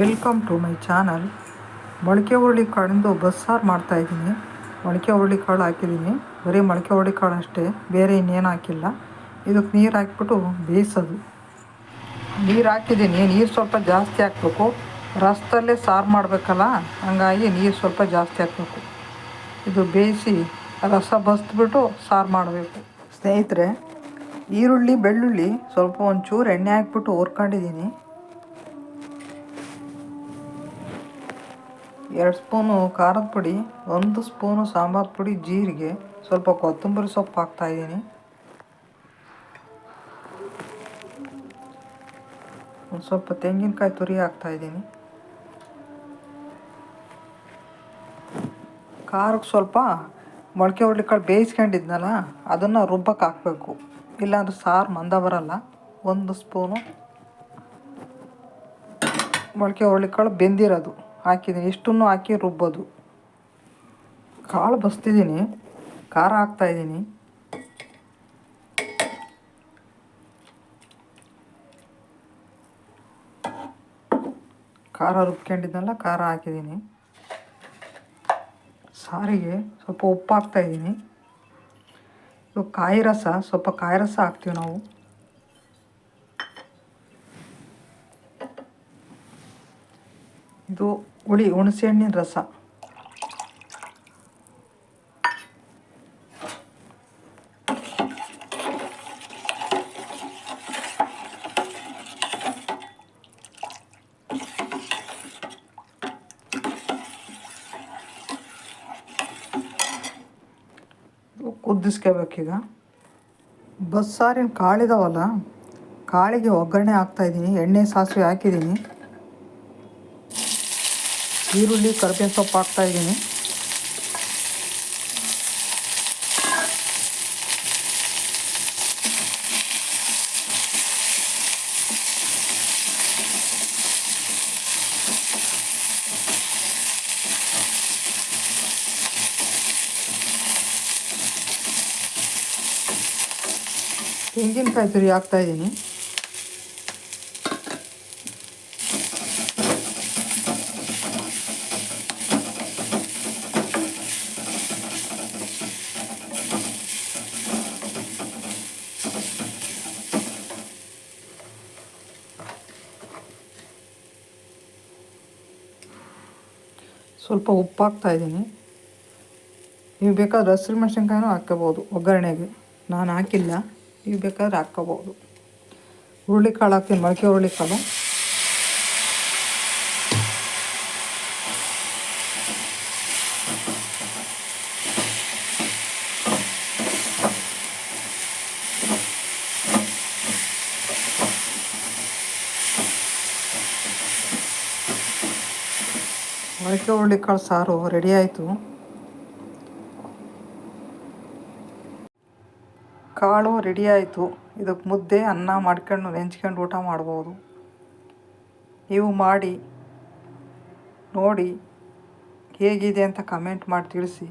Welcome to my channel. ಮೊಳಕೆ ಹುರುಳಿ ಕಾಳಿಂದು ಬಸ್ಸಾರು ಮಾಡ್ತಾಯಿದ್ದೀನಿ ಮೊಳಕೆ ಹುರುಳಿ ಕಾಳು ಹಾಕಿದ್ದೀನಿ. ಬರೀ ಮೊಳಕೆ ಹುರುಳಿ ಕಾಳು ಅಷ್ಟೇ, ಬೇರೆ ಇನ್ನೇನು ಹಾಕಿಲ್ಲ. ಇದಕ್ಕೆ ನೀರು ಹಾಕಿಬಿಟ್ಟು ಬೇಯಿಸೋದು. ನೀರು ಹಾಕಿದ್ದೀನಿ. ನೀರು ಸ್ವಲ್ಪ ಜಾಸ್ತಿ ಹಾಕಬೇಕು. ರಸದಲ್ಲೇ ಸಾರು ಮಾಡಬೇಕಲ್ಲ, ಹಂಗಾಗಿ ನೀರು ಸ್ವಲ್ಪ ಜಾಸ್ತಿ ಹಾಕ್ಬೇಕು. ಇದು ಬೇಯಿಸಿ ರಸ ಬಸ್ದ್ಬಿಟ್ಟು ಸಾರು ಮಾಡಬೇಕು. ಸ್ನೇಹಿತರೆ, ಈರುಳ್ಳಿ, ಬೆಳ್ಳುಳ್ಳಿ ಸ್ವಲ್ಪ ಒಂಚೂರು ಎಣ್ಣೆ ಹಾಕ್ಬಿಟ್ಟು ಹುರ್ಕೊಂಡಿದ್ದೀನಿ. ಎರಡು ಸ್ಪೂನು ಖಾರದ ಪುಡಿ, ಒಂದು ಸ್ಪೂನು ಸಾಂಬಾರು ಪುಡಿ, ಜೀರಿಗೆ, ಸ್ವಲ್ಪ ಕೊತ್ತಂಬರಿ ಸೊಪ್ಪು ಹಾಕ್ತಾಯಿದ್ದೀನಿ ಒಂದು ಸ್ವಲ್ಪ ತೆಂಗಿನಕಾಯಿ ತುರಿ ಹಾಕ್ತಾಯಿದ್ದೀನಿ ಖಾರಕ್ಕೆ ಸ್ವಲ್ಪ ಮೊಳಕೆ ಹುರುಳಿಕಾಳು ಬೇಯಿಸ್ಕೊಂಡಿದ್ನಲ್ಲ, ಅದನ್ನು ರುಬ್ಬಕ್ಕೆ ಹಾಕಬೇಕು. ಇಲ್ಲಾಂದ್ರೆ ಸಾರು ಮಂದ ಬರಲ್ಲ. ಒಂದು ಸ್ಪೂನು ಮೊಳಕೆ ಹುರುಳಿಕಾಳು ಬೆಂದಿರೋದು. ಹಾಕಿದ್ದೀನಿ ಇಷ್ಟನ್ನು ಹಾಕಿ ರುಬ್ಬೋದು. ಕಾಳು ಬಸ್ತಿದ್ದೀನಿ. ಖಾರ ಹಾಕ್ತಾಯಿದ್ದೀನಿ ಖಾರ ರುಬ್ಕೊಂಡಿದ್ನಲ್ಲ, ಖಾರ ಹಾಕಿದ್ದೀನಿ ಸಾರಿಗೆ ಸ್ವಲ್ಪ ಉಪ್ಪು ಹಾಕ್ತಾಯಿದ್ದೀನಿ ಇವಾಗ ಕಾಯಿ ರಸ, ಸ್ವಲ್ಪ ಕಾಯಿ ರಸ ಹಾಕ್ತೀವಿ ನಾವು. ಇದು ಹುಳಿ ಹುಣಸೆ ಹಣ್ಣಿನ ರಸ ಕುದಿಸ್ಕೋಬೇಕೀಗ ಬಸ್ಸಾರಿನ ಕಾಳಿದಾವಲ್ಲ ಕಾಳಿಗೆ ಒಗ್ಗರಣೆ ಹಾಕ್ತಾಯಿದ್ದೀನಿ ಎಣ್ಣೆ ಸಾಸಿವೆ ಹಾಕಿದ್ದೀನಿ. ಈರುಳ್ಳಿ ಕರಿಬೇವು ಸೊಪ್ಪು ಹಾಕ್ತಾಯಿದ್ದೀನಿ ತೆಂಗಿನಕಾಯಿ ತುರಿ ಹಾಕ್ತಾಯಿದ್ದೀನಿ ಸ್ವಲ್ಪ ಉಪ್ಪು ಇದ್ದೀನಿ. ನೀವು ಬೇಕಾದ್ರೆ ಹಸಿರು ಮೆಣಸಿನ್ಕಾಯಿನೂ ಹಾಕ್ಕೋಬೋದು, ಒಗ್ಗರಣೆಗೆ. ನಾನು ಹಾಕಿಲ್ಲ. ನೀವು ಬೇಕಾದ್ರೆ ಹಾಕ್ಕೋಬೋದು. ಹುರುಳಿಕಾಳು ಹಾಕ್ತೀನಿ ಮೊಳಕೆ ಹುರುಳಿಕಾಳು. ಮೊಳಕೆ ಹುರುಳಿಕಾಳು ಸಾರು ರೆಡಿ ಆಯಿತು. ಕಾಳು ರೆಡಿ ಆಯಿತು. ಇದಕ್ಕೆ ಮುದ್ದೆ, ಅನ್ನ ಮಾಡ್ಕೊಂಡು ನೆಂಚ್ಕೊಂಡು ಊಟ ಮಾಡ್ಬೋದು. ನೀವು ಮಾಡಿ, ನೋಡಿ ಹೇಗಿದೆ ಅಂತ ಕಮೆಂಟ್ ಮಾಡಿ ತಿಳಿಸಿ.